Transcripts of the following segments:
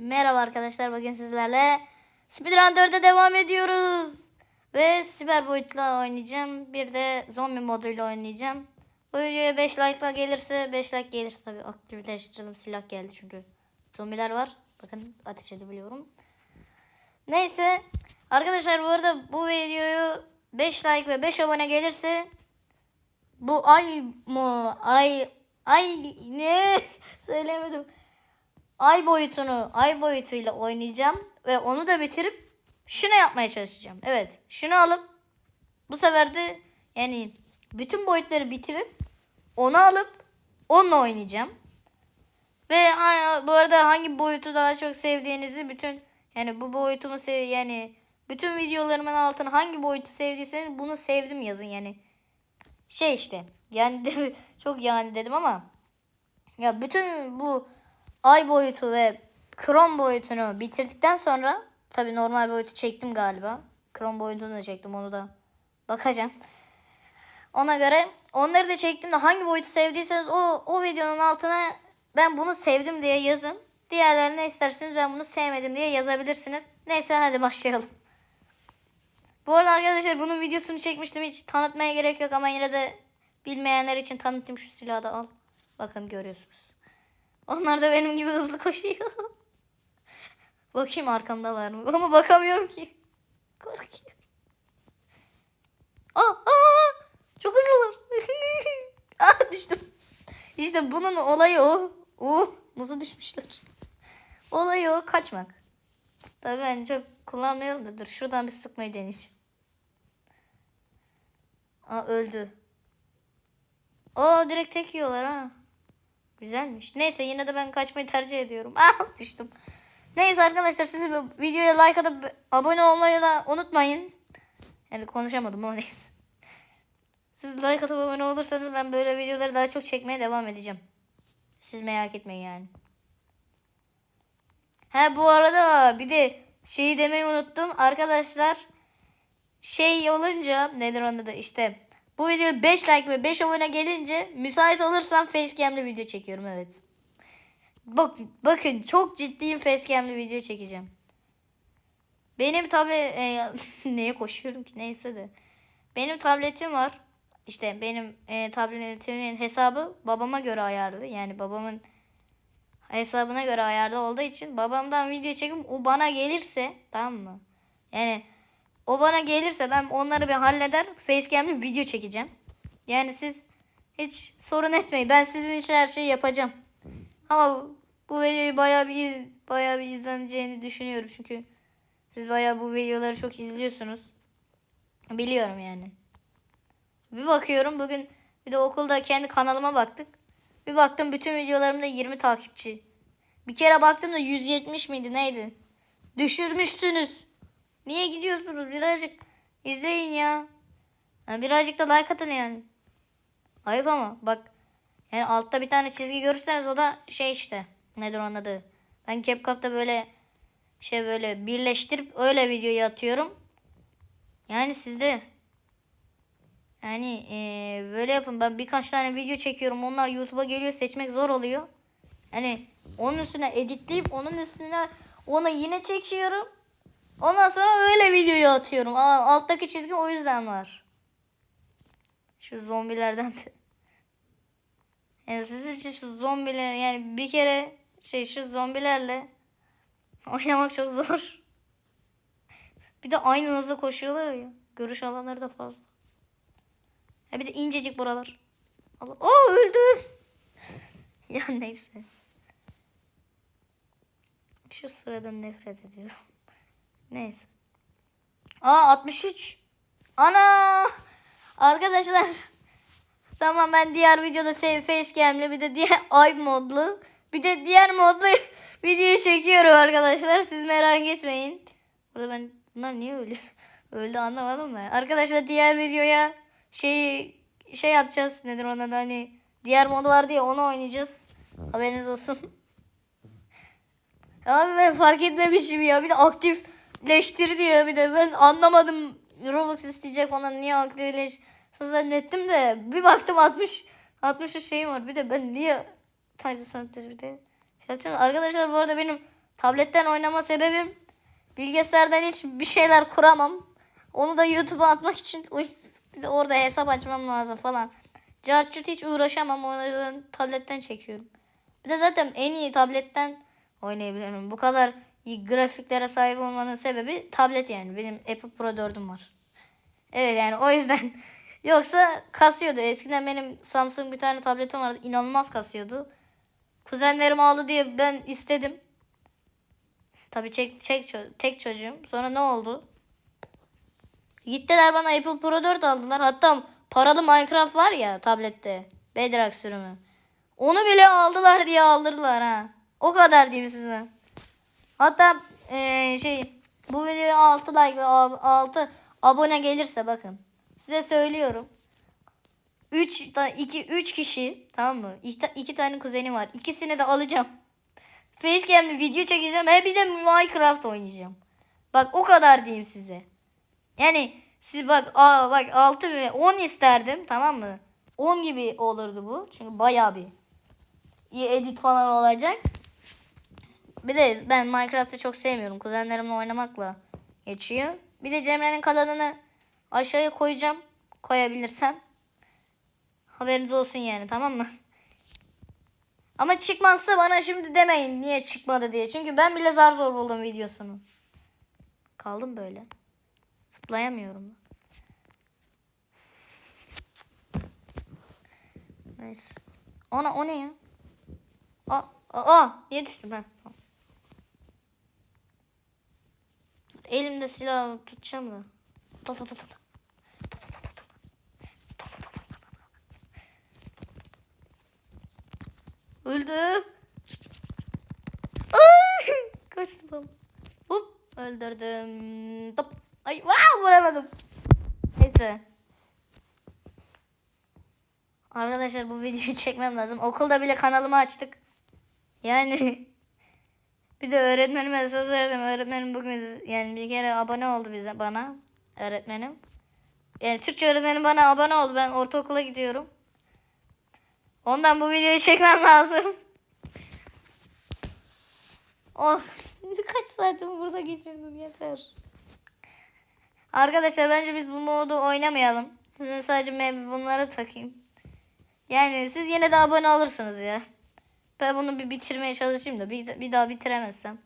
Merhaba arkadaşlar bugün sizlerle Speedrun 4'e devam ediyoruz. Ve siber boyutla oynayacağım. Bir de zombi moduyla oynayacağım. Bu videoya 5 like'la gelirse 5 like gelirse tabii aktifleştirelim. Silah geldi çünkü. Zombiler var. Bakın ateş edebiliyorum. Neyse. Arkadaşlar bu arada bu videoyu 5 like ve 5 abone gelirse bu ay mı ay ay ne söylemedim ay boyutunu ay boyutuyla oynayacağım ve onu da bitirip şunu yapmaya çalışacağım. Evet şunu alıp bu sefer de yani bütün boyutları bitirip onu alıp onunla oynayacağım. Ve bu arada hangi boyutu daha çok sevdiğinizi bütün yani bu boyutumu sev yani bütün videolarımın altına hangi boyutu sevdiyseniz bunu sevdim yazın yani. Şey işte yani de, çok yani dedim ama ya bütün bu ay boyutu ve krom boyutunu bitirdikten sonra tabi normal boyutu çektim galiba. Krom boyutunu da çektim onu da bakacağım. Ona göre onları da çektim de hangi boyutu sevdiyseniz o, o videonun altına ben bunu sevdim diye yazın. Diğerlerine isterseniz ben bunu sevmedim diye yazabilirsiniz. Neyse hadi başlayalım. Bu arada arkadaşlar bunun videosunu çekmiştim hiç tanıtmaya gerek yok ama yine de bilmeyenler için tanıtayım şu silahı da al. Bakın görüyorsunuz. Onlar da benim gibi hızlı koşuyor. Bakayım arkamdalar mı? Ama bakamıyorum ki. Korkuyorum. Aa, aa, çok hızlılar. aa, düştüm. İşte bunun olayı o. O nasıl düşmüşler? Olayı o kaçmak. Tabii ben çok kullanmıyorum da dur şuradan bir sıkmayı deneyeceğim. Aa öldü. Aa direkt tek yiyorlar ha. Güzelmiş. Neyse yine de ben kaçmayı tercih ediyorum. Ah düştüm. Neyse arkadaşlar siz bu videoya like atıp abone olmayı da unutmayın. Yani konuşamadım ama neyse. Siz like atıp abone olursanız ben böyle videoları daha çok çekmeye devam edeceğim. Siz merak etmeyin yani. Ha bu arada bir de şeyi demeyi unuttum. Arkadaşlar şey olunca nedir onda da işte bu video 5 like ve 5 abone gelince müsait olursam facecam'li video çekiyorum evet. Bak, bakın çok ciddiyim facecam'li video çekeceğim. Benim tablet e, neye koşuyorum ki neyse de. Benim tabletim var. İşte benim e, tabletimin hesabı babama göre ayarlı. Yani babamın hesabına göre ayarlı olduğu için babamdan video çekip o bana gelirse tamam mı? Yani o bana gelirse ben onları bir halleder facecam'li video çekeceğim. Yani siz hiç sorun etmeyin. Ben sizin için her şeyi yapacağım. Ama bu videoyu bayağı bir bayağı bir izleneceğini düşünüyorum çünkü siz bayağı bu videoları çok izliyorsunuz. Biliyorum yani. Bir bakıyorum bugün bir de okulda kendi kanalıma baktık. Bir baktım bütün videolarımda 20 takipçi. Bir kere baktım da 170 miydi neydi? Düşürmüşsünüz. Niye gidiyorsunuz? Birazcık izleyin ya. Yani birazcık da like atın yani. Ayıp ama bak. Yani altta bir tane çizgi görürseniz o da şey işte. Nedir onun adı? Ben CapCut'ta böyle şey böyle birleştirip öyle videoyu atıyorum. Yani sizde yani eee, böyle yapın. Ben birkaç tane video çekiyorum. Onlar YouTube'a geliyor. Seçmek zor oluyor. Hani onun üstüne editleyip onun üstüne onu yine çekiyorum. Ondan sonra öyle videoyu atıyorum. Alttaki çizgi o yüzden var. Şu zombilerden de. Yani siz için şu zombiler yani bir kere şey şu zombilerle oynamak çok zor. Bir de aynı hızla koşuyorlar ya. Görüş alanları da fazla. Ha bir de incecik buralar. Allah. Aa öldüm. ya neyse. Şu sıradan nefret ediyorum. Neyse. Aa 63. Ana! Arkadaşlar. Tamam ben diğer videoda save facecam'le bir de diğer ay modlu bir de diğer modlu videoyu çekiyorum arkadaşlar. Siz merak etmeyin. Burada ben bunlar niye öldü? Öldü anlamadım da. Arkadaşlar diğer videoya şey şey yapacağız. Nedir ona da hani diğer modu var diye onu oynayacağız. Haberiniz olsun. Abi ben fark etmemişim ya. Bir de aktifleştir diyor. Bir de ben anlamadım. Robux isteyecek falan niye aktifleş zannettim de bir baktım 60 60 şeyim var. Bir de ben niye Titan Sanatçı bir de şey. Arkadaşlar bu arada benim tabletten oynama sebebim bilgisayardan hiç bir şeyler kuramam. Onu da YouTube'a atmak için uy, bir de orada hesap açmam lazım falan. Cartçut hiç uğraşamam. O yüzden tabletten çekiyorum. Bir de zaten en iyi tabletten oynayabilirim. Bu kadar grafiklere sahip olmanın sebebi tablet yani. Benim Apple Pro 4'üm var. Evet yani o yüzden. Yoksa kasıyordu. Eskiden benim Samsung bir tane tabletim vardı. İnanılmaz kasıyordu. Kuzenlerim aldı diye ben istedim. Tabii çek, çek, tek çocuğum. Sonra ne oldu? Gittiler bana Apple Pro 4 aldılar. Hatta paralı Minecraft var ya tablette. Bedrock sürümü. Onu bile aldılar diye aldırdılar ha. O kadar diyeyim size. Hatta eee, şey bu videoya 6 like ve 6 abone gelirse bakın. Size söylüyorum. 3 2 3 kişi tamam mı? 2 tane kuzenim var. İkisini de alacağım. Facecam'le video çekeceğim. He bir de Minecraft oynayacağım. Bak o kadar diyeyim size. Yani siz bak aa bak 6 ve 10 isterdim tamam mı? 10 gibi olurdu bu. Çünkü bayağı bir edit falan olacak. Bir de ben Minecraft'ı çok sevmiyorum. Kuzenlerimle oynamakla geçiyor. Bir de Cemre'nin kanalını aşağıya koyacağım. Koyabilirsem. Haberiniz olsun yani tamam mı? Ama çıkmazsa bana şimdi demeyin niye çıkmadı diye. Çünkü ben bile zar zor buldum videosunu. Kaldım böyle. Zıplayamıyorum. Neyse. Ana o ne ya? Aa, aa, niye düştüm ben? Elimde silah tutacağım da. Öldüm. Kaçtım. Hop öldürdüm. Top. Ay wow, vuramadım. Neyse. Arkadaşlar bu videoyu çekmem lazım. Okulda bile kanalımı açtık. Yani bir de öğretmenime söz verdim. Öğretmenim bugün yani bir kere abone oldu bize bana. Öğretmenim. Yani Türkçe öğretmenim bana abone oldu. Ben ortaokula gidiyorum. Ondan bu videoyu çekmem lazım. Olsun. Birkaç saatimi burada geçirdim yeter. Arkadaşlar bence biz bu modu oynamayalım. Size sadece ben bunları takayım. Yani siz yine de abone olursunuz ya. Ben bunu bir bitirmeye çalışayım da bir, bir daha bitiremezsem.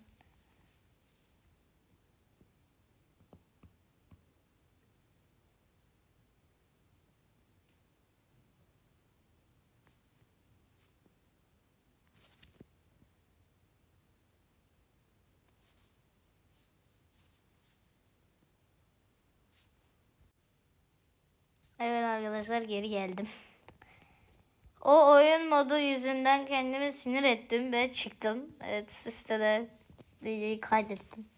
Evet arkadaşlar geri geldim. O oyun modu yüzünden kendimi sinir ettim ve çıktım. Evet sitede videoyu kaydettim.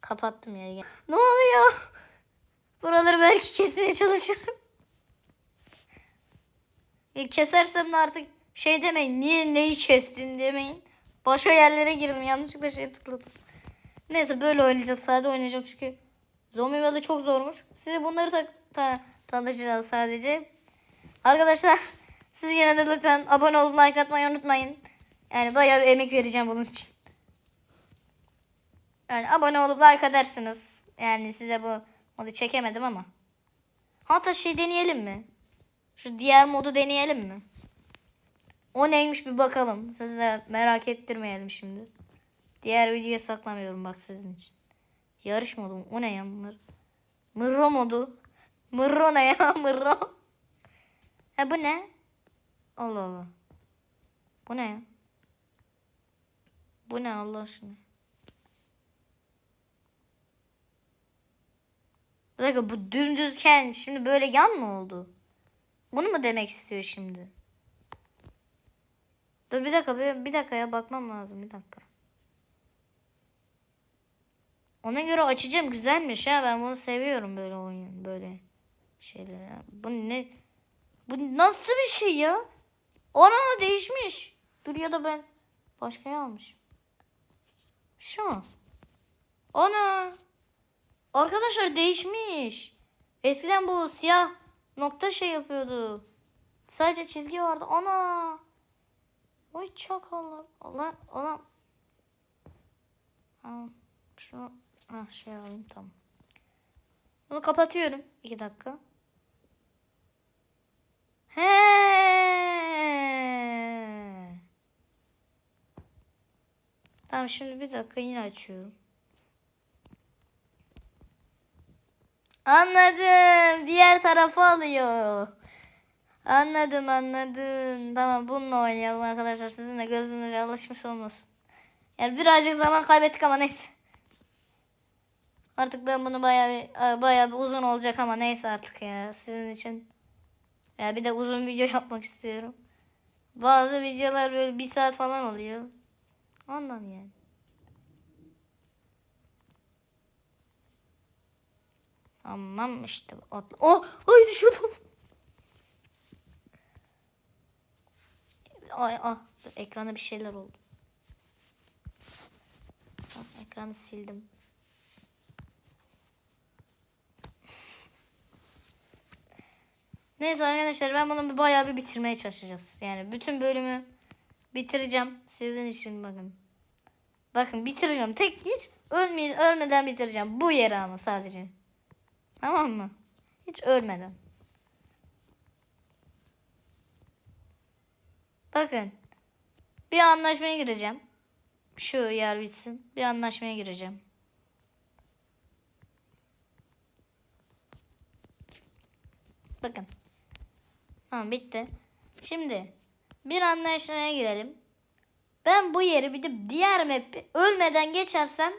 Kapattım ya. Ne oluyor? Buraları belki kesmeye çalışırım. E, kesersem de artık şey demeyin. Niye neyi kestin demeyin. Başka yerlere girdim. Yanlışlıkla şey tıkladım. Neyse böyle oynayacağım. Sade oynayacağım çünkü zombi modu çok zormuş. Size bunları ta ta tanıtacağız sadece. Arkadaşlar siz yine de lütfen abone olup like atmayı unutmayın. Yani bayağı bir emek vereceğim bunun için. Yani abone olup like edersiniz. Yani size bu modu çekemedim ama. Hatta şey deneyelim mi? Şu diğer modu deneyelim mi? O neymiş bir bakalım. Sizi merak ettirmeyelim şimdi. Diğer videoya saklamıyorum bak sizin için. Yarış modu mu? O ne ya bunlar? Mırro modu. Mırro ne ya? Mırro. Ha bu ne? Allah Allah. Bu ne ya? Bu ne Allah aşkına? Bir dakika bu dümdüzken şimdi böyle yan mı oldu? Bunu mu demek istiyor şimdi? Dur bir dakika bir, bir dakika ya bakmam lazım bir dakika. Ona göre açacağım güzelmiş ha ben bunu seviyorum böyle oyun böyle şeyler. Bu ne? Bu nasıl bir şey ya? Ana değişmiş. Dur ya da ben başkaya almışım. Şu mu? Ana. Arkadaşlar değişmiş. Eskiden bu siyah nokta şey yapıyordu. Sadece çizgi vardı. Ana. Vay çakallar. Allah, Allah. Tamam. Şunu ha, şey alayım tamam. Bunu kapatıyorum. İki dakika. He. Tamam şimdi bir dakika yine açıyorum. Anladım. Diğer tarafı alıyor. Anladım anladım. Tamam bununla oynayalım arkadaşlar. Sizin de gözünüze alışmış olmasın. Yani birazcık zaman kaybettik ama neyse. Artık ben bunu bayağı bir, bayağı bir uzun olacak ama neyse artık ya sizin için. Ya bir de uzun video yapmak istiyorum. Bazı videolar böyle bir saat falan oluyor. Ondan yani. Tamam işte. Atla. Oh! Ay düşüyordum. Ay ah dur, ekranda bir şeyler oldu. Ekranı sildim. Neyse arkadaşlar ben bunu bir bayağı bir bitirmeye çalışacağız. Yani bütün bölümü bitireceğim. Sizin için bakın. Bakın bitireceğim. Tek hiç ölmeye, ölmeden bitireceğim. Bu yeri ama sadece. Tamam mı? Hiç ölmeden. Bakın. Bir anlaşmaya gireceğim. Şu yer bitsin. Bir anlaşmaya gireceğim. Bakın. Tamam bitti. Şimdi bir anlaşmaya girelim. Ben bu yeri bir de diğer map'i ölmeden geçersem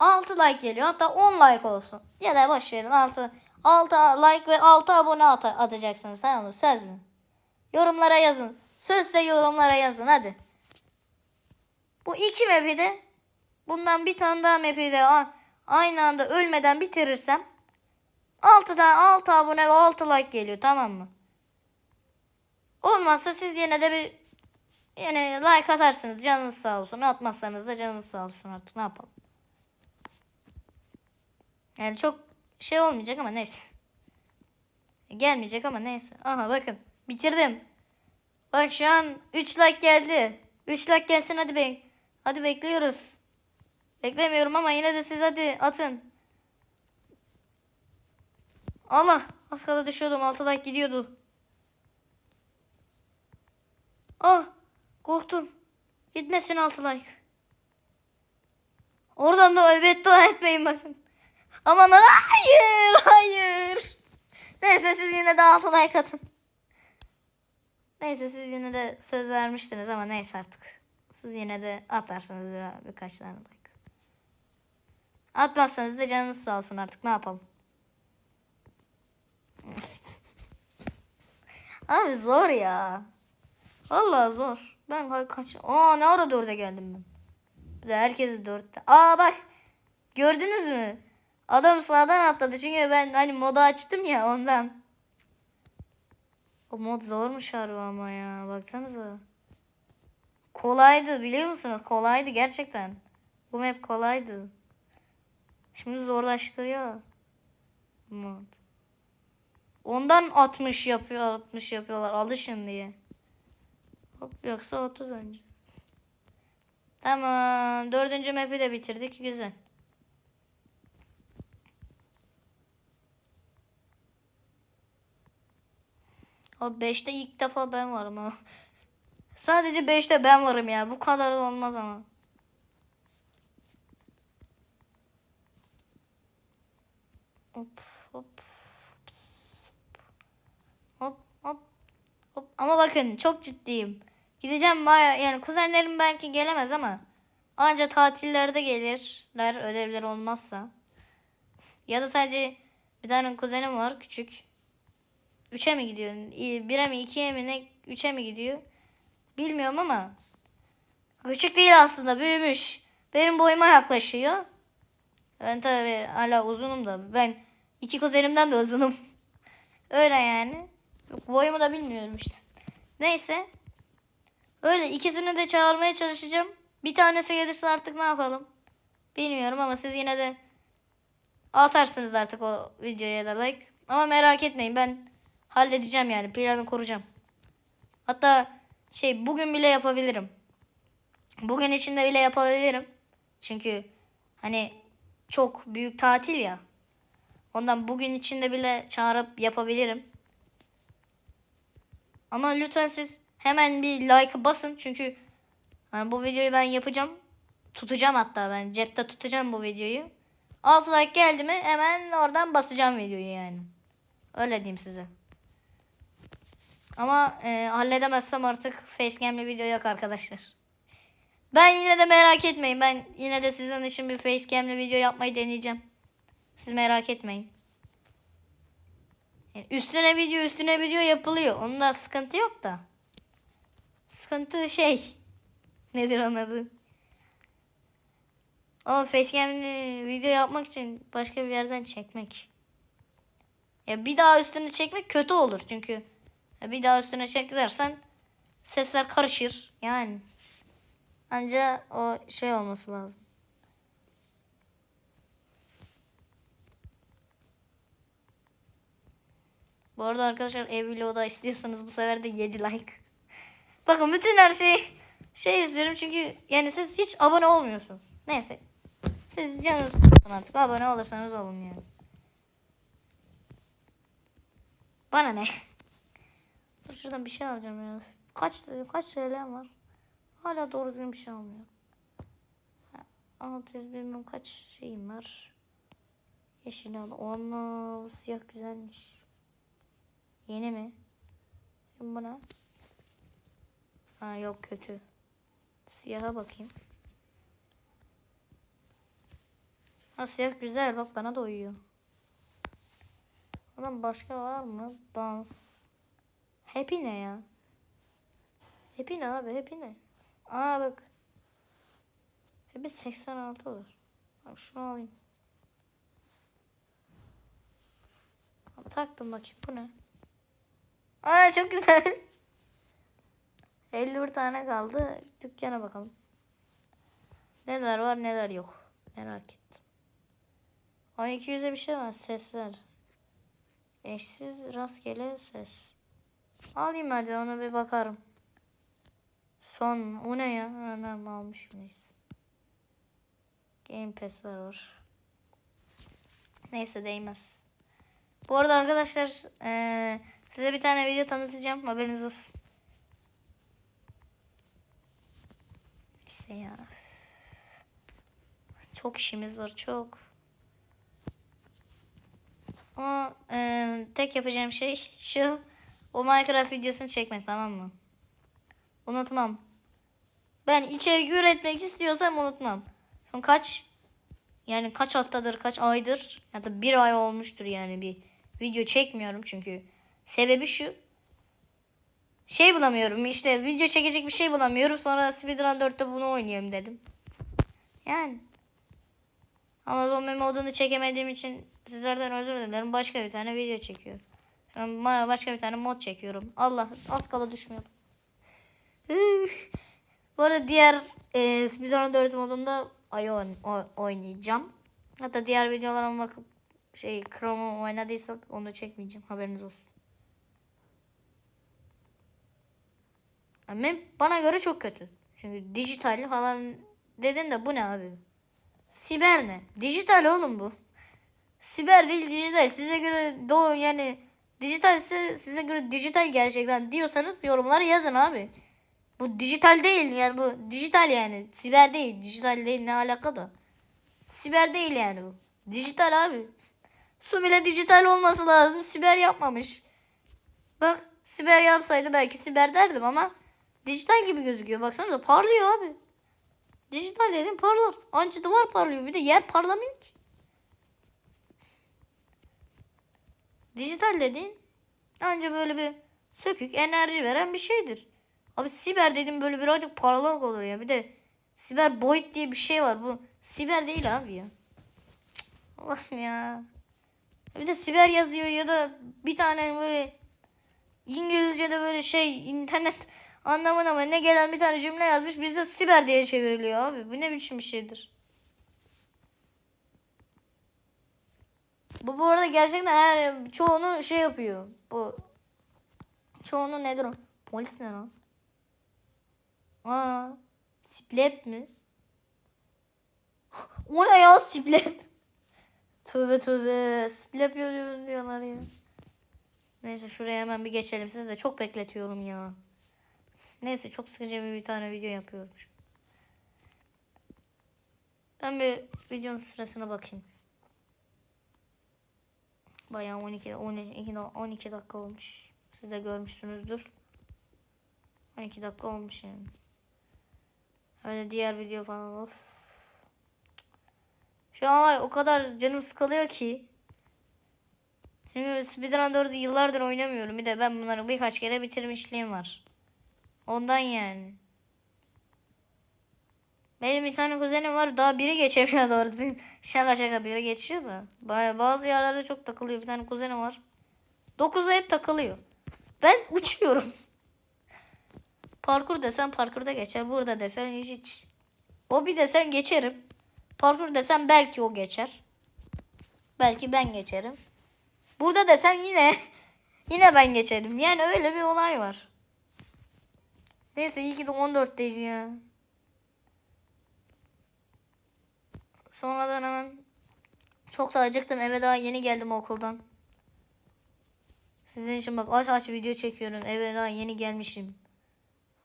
6 like geliyor. Hatta 10 like olsun. Ya da boş verin 6 6 like ve 6 abone at atacaksınız. Tamam mı? Söz mü? Yorumlara yazın. Sözse yorumlara yazın hadi. Bu iki map'i de bundan bir tane daha map'i de aynı anda ölmeden bitirirsem 6 tane 6 abone ve 6 like geliyor tamam mı? Olmazsa siz yine de bir yine like atarsınız canınız sağ olsun. Atmazsanız da canınız sağ olsun artık ne yapalım. Yani çok şey olmayacak ama neyse. Gelmeyecek ama neyse. Aha bakın bitirdim. Bak şu an 3 like geldi. 3 like gelsin hadi bek. Hadi bekliyoruz. Beklemiyorum ama yine de siz hadi atın. Allah az kala düşüyordum 6 like gidiyordu. Ah korktum. Gitmesin 6 like. Oradan da evet dua etmeyin bakın. Aman hayır hayır. Neyse siz yine de 6 like atın. Neyse siz yine de söz vermiştiniz ama neyse artık. Siz yine de atarsınız bir, birkaç tane like. Atmazsanız da canınız sağ olsun artık ne yapalım. Abi zor ya. Vallahi zor. Ben ka- kaç... Aa ne ara dörde geldim ben. Bir de herkesi dörtte. Aa bak. Gördünüz mü? Adam sağdan atladı çünkü ben hani modu açtım ya ondan. O mod zormuş harbi ama ya. Baksanıza. Kolaydı biliyor musunuz? Kolaydı gerçekten. Bu map kolaydı. Şimdi zorlaştırıyor. Mod. Ondan 60 yapıyor, 60 yapıyorlar. Alışın diye. Hop yoksa 30 önce. Tamam. Dördüncü map'i de bitirdik. Güzel. O 5'te ilk defa ben varım ha. Sadece 5'te ben varım ya. Bu kadar da olmaz ama. Hop hop. Hop hop. Hop. Ama bakın çok ciddiyim. Gideceğim baya yani kuzenlerim belki gelemez ama anca tatillerde gelirler ödevler olmazsa. Ya da sadece bir tane kuzenim var küçük. Üçe mi gidiyor? Bire mi ikiye mi ne? Üçe mi gidiyor? Bilmiyorum ama küçük değil aslında büyümüş. Benim boyuma yaklaşıyor. Ben tabii hala uzunum da ben iki kuzenimden de uzunum. Öyle yani. Boyumu da bilmiyorum işte. Neyse. Öyle ikisini de çağırmaya çalışacağım. Bir tanesi gelirse artık ne yapalım? Bilmiyorum ama siz yine de atarsınız artık o videoya da like. Ama merak etmeyin ben halledeceğim yani planı kuracağım. Hatta şey bugün bile yapabilirim. Bugün içinde bile yapabilirim. Çünkü hani çok büyük tatil ya. Ondan bugün içinde bile çağırıp yapabilirim. Ama lütfen siz hemen bir like basın çünkü hani bu videoyu ben yapacağım. Tutacağım hatta ben cepte tutacağım bu videoyu. 6 like geldi mi hemen oradan basacağım videoyu yani. Öyle diyeyim size. Ama e, halledemezsem artık facecam'li video yok arkadaşlar. Ben yine de merak etmeyin. Ben yine de sizin için bir facecam'li video yapmayı deneyeceğim. Siz merak etmeyin. Yani üstüne video üstüne video yapılıyor. Onda sıkıntı yok da. Sıkıntı şey. Nedir onun adı? Ama facecam'li video yapmak için başka bir yerden çekmek. Ya bir daha üstüne çekmek kötü olur çünkü. Ya bir daha üstüne çekersen sesler karışır. Yani. Anca o şey olması lazım. Bu arada arkadaşlar ev vlogu da istiyorsanız bu sefer de 7 like. Bakın bütün her şeyi şey istiyorum çünkü yani siz hiç abone olmuyorsunuz. Neyse. Siz canınız artık abone olursanız olun yani. Bana ne? Şuradan bir şey alacağım ya. Kaç kaç TL'm var? Hala doğru düzgün bir şey almıyor. 600 bilmem kaç şeyim var. Yeşil al. Ona bu siyah güzelmiş. Yeni mi? Şimdi buna. Ha yok kötü. Siyaha bakayım. Ha siyah güzel bak bana da uyuyor. Adam başka var mı? Dans. Happy ne ya? Happy ne abi? Happy ne? Aa bak. Happy 86 olur. Bak şunu alayım. Abi, taktım bakayım bu ne? Aa çok güzel. 51 tane kaldı. Dükkana bakalım. Neler var neler yok. Merak ettim. 1200'e bir şey var. Sesler. Eşsiz rastgele ses. Alayım hadi ona bir bakarım. Son o ne ya? Ha, ne almışım neyse. Game Pass'ler var. Neyse değmez. Bu arada arkadaşlar eee, size bir tane video tanıtacağım. Haberiniz olsun. Neyse ya. Çok işimiz var çok. Ama eee, tek yapacağım şey şu. O Minecraft videosunu çekmek tamam mı? Unutmam. Ben içerik üretmek istiyorsam unutmam. An kaç yani kaç haftadır kaç aydır ya da bir ay olmuştur yani bir video çekmiyorum çünkü sebebi şu şey bulamıyorum işte video çekecek bir şey bulamıyorum sonra Speedrun 4'te bunu oynayayım dedim. Yani Amazon Meme modunu çekemediğim için sizlerden özür dilerim. Başka bir tane video çekiyorum. Başka bir tane mod çekiyorum. Allah az kala düşmüyordum. Bu arada diğer e, Speedrun 4 modunda ay oynayacağım. Hatta diğer videolarıma bakıp şey Chrome'u oynadıysak onu çekmeyeceğim. Haberiniz olsun. Benim- bana göre çok kötü. Çünkü dijital falan dedin de bu ne abi? Siber ne? Dijital oğlum bu. Siber değil dijital. Size göre doğru yani dijital size, size göre dijital gerçekten diyorsanız yorumlara yazın abi. Bu dijital değil yani bu dijital yani. Siber değil. Dijital değil ne alaka da. Siber değil yani bu. Dijital abi. Su bile dijital olması lazım. Siber yapmamış. Bak siber yapsaydı belki siber derdim ama dijital gibi gözüküyor. Baksanıza parlıyor abi. Dijital dedim parlar. Anca duvar parlıyor. Bir de yer parlamıyor ki. Dijital dediğin anca böyle bir sökük enerji veren bir şeydir. Abi siber dedim böyle birazcık paralar olur ya. Bir de siber boyut diye bir şey var. Bu siber değil abi ya. Allah'ım ya. Bir de siber yazıyor ya da bir tane böyle İngilizce'de böyle şey internet anlamına mı ne gelen bir tane cümle yazmış. Bizde siber diye çevriliyor abi. Bu ne biçim bir şeydir. Bu bu arada gerçekten her çoğunu şey yapıyor. Bu çoğunu nedir o? Polis ne lan? Aa, Splep mi? O ne ya splep? Tövbe tövbe. Diyor- diyorlar ya. Neyse şuraya hemen bir geçelim. Sizi de çok bekletiyorum ya. Neyse çok sıkıcı bir, bir tane video yapıyorum. Ben bir videonun süresine bakayım. Bayağı 12 12 12 dakika olmuş. Siz de görmüşsünüzdür. 12 dakika olmuş yani. Öyle diğer video falan of. Şu an o kadar canım sıkılıyor ki. Çünkü Speedrun 4'ü yıllardır oynamıyorum. Bir de ben bunları birkaç kere bitirmişliğim var. Ondan yani. Benim bir tane kuzenim var daha biri geçemiyor doğrusu. şaka şaka biri geçiyor da. Baya- Bazı yerlerde çok takılıyor. Bir tane kuzenim var. 9'da hep takılıyor. Ben uçuyorum. Parkur desen parkurda geçer. Burada desen hiç hiç. O bir desen geçerim. Parkur desen belki o geçer. Belki ben geçerim. Burada desen yine yine ben geçerim. Yani öyle bir olay var. Neyse iyi ki de 14'teyiz ya. Sonradan hemen çok da acıktım. Eve daha yeni geldim okuldan. Sizin için bak aç aç video çekiyorum. Eve daha yeni gelmişim.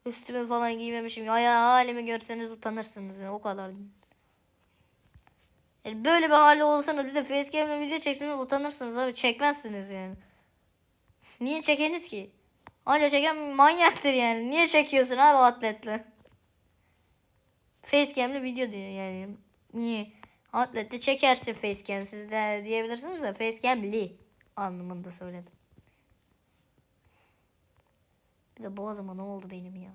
Üstümü falan giymemişim. Ayağı halimi görseniz utanırsınız. Yani, o kadar. Yani böyle bir hali olsanız bir de facecam'le video çekseniz utanırsınız abi. Çekmezsiniz yani. Niye çekeniz ki? Anca çeken manyaktır yani. Niye çekiyorsun abi atletle? Facecam'le video diyor yani. Niye? Atletle çekersin facecam. Siz de diyebilirsiniz de facecam'li anlamında söyledim. Bir de boğazıma ne oldu benim ya?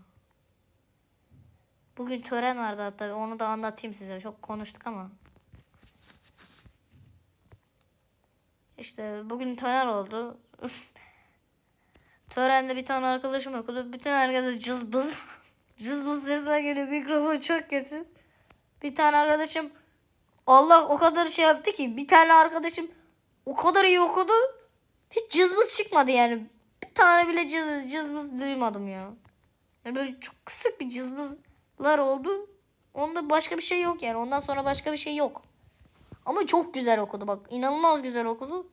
Bugün tören vardı hatta onu da anlatayım size. Çok konuştuk ama. İşte bugün tören oldu. Törende bir tane arkadaşım okudu. Bütün herkes cızbız. cızbız sesler geliyor. Mikrofon çok kötü. Bir tane arkadaşım Allah o kadar şey yaptı ki bir tane arkadaşım o kadar iyi okudu. Hiç cızbız çıkmadı yani. Bir tane bile cız, cızbız duymadım ya. Yani böyle çok kısık bir cızbızlar oldu. Onda başka bir şey yok yani. Ondan sonra başka bir şey yok. Ama çok güzel okudu bak. inanılmaz güzel okudu.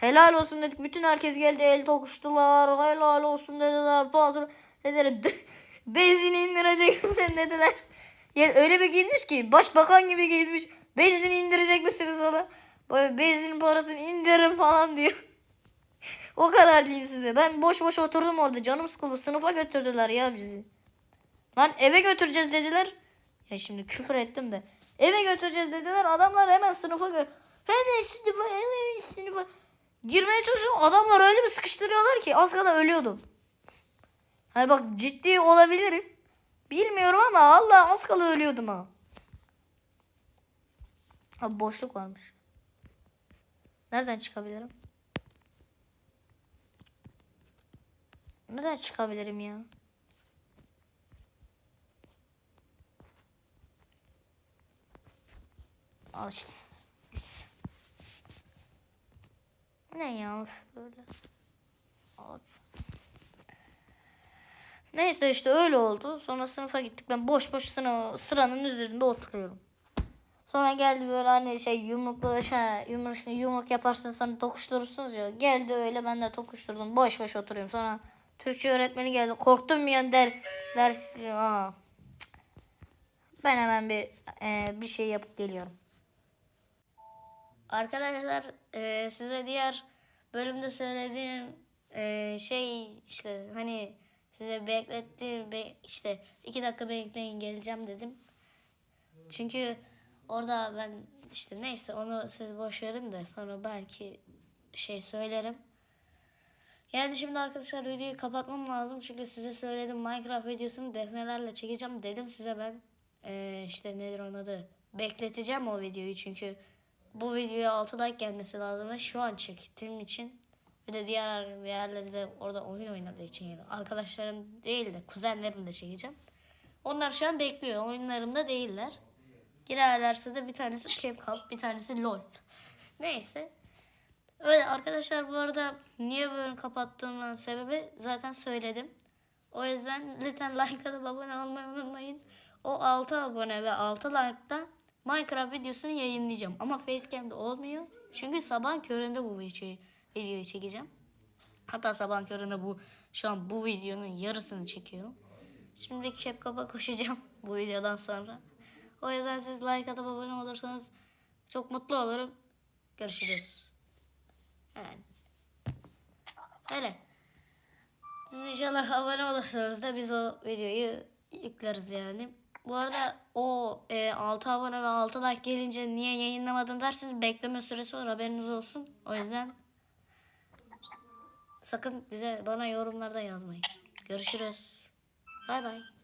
Helal olsun dedik. Bütün herkes geldi el tokuştular. Helal olsun dediler. Bazı dediler. Benzini indirecek misin dediler. Yani öyle bir giyinmiş ki başbakan gibi giyinmiş. Benzini indirecek misiniz ona? Böyle benzin parasını indirin falan diyor. o kadar diyeyim size. Ben boş boş oturdum orada. Canım sıkıldı. Sınıfa götürdüler ya bizi. Lan eve götüreceğiz dediler. Ya şimdi küfür ettim de. Eve götüreceğiz dediler. Adamlar hemen sınıfa gö Hemen sınıfa, hemen sınıfa. Girmeye çalışıyorum. Adamlar öyle bir sıkıştırıyorlar ki az kala ölüyordum. Hani bak ciddi olabilirim. Bilmiyorum ama Allah az kala ölüyordum ha. Abi boşluk varmış. Nereden çıkabilirim? Nereden çıkabilirim ya? Al işte. Pis. Bu Ne ya böyle. Al. Neyse işte öyle oldu. Sonra sınıfa gittik. Ben boş boş sınıf, sıranın üzerinde oturuyorum. Sonra geldi böyle hani şey yumruklu şey, yumruk, yumruk yaparsın sonra tokuşturursunuz ya. Geldi öyle ben de tokuşturdum. Boş boş oturuyorum. Sonra Türkçe öğretmeni geldi. Korktum ya der. Ders. Aa. Ben hemen bir e, bir şey yapıp geliyorum. Arkadaşlar e, size diğer bölümde söylediğim e, şey işte hani size beklettiğim be, işte iki dakika bekleyin geleceğim dedim. Çünkü orada ben işte neyse onu siz boş verin de sonra belki şey söylerim. Yani şimdi arkadaşlar videoyu kapatmam lazım çünkü size söyledim Minecraft videosunu defnelerle çekeceğim dedim size ben Ee, işte nedir onun adı bekleteceğim o videoyu çünkü bu videoya 6 like gelmesi lazım şu an çektiğim için bir de diğer diğerleri de orada oyun oynadığı için yani arkadaşlarım değil de kuzenlerim de çekeceğim. Onlar şu an bekliyor oyunlarımda değiller. Girerlerse de bir tanesi CapCut bir tanesi LOL. Neyse. Öyle arkadaşlar bu arada niye böyle kapattığımın sebebi zaten söyledim. O yüzden lütfen like atıp abone olmayı unutmayın. O 6 abone ve 6 like'da Minecraft videosunu yayınlayacağım. Ama Facecam'de olmuyor. Çünkü sabah köründe bu videoyu, çekeceğim. Hatta sabah köründe bu şu an bu videonun yarısını çekiyorum. Şimdi CapCut'a koşacağım bu videodan sonra. O yüzden siz like atıp abone olursanız çok mutlu olurum. Görüşürüz. Evet. Öyle. Siz inşallah abone olursanız da biz o videoyu yükleriz yani. Bu arada o e, 6 abone ve 6 like gelince niye yayınlamadın derseniz bekleme süresi var haberiniz olsun. O yüzden sakın bize bana yorumlarda yazmayın. Görüşürüz. Bay bay.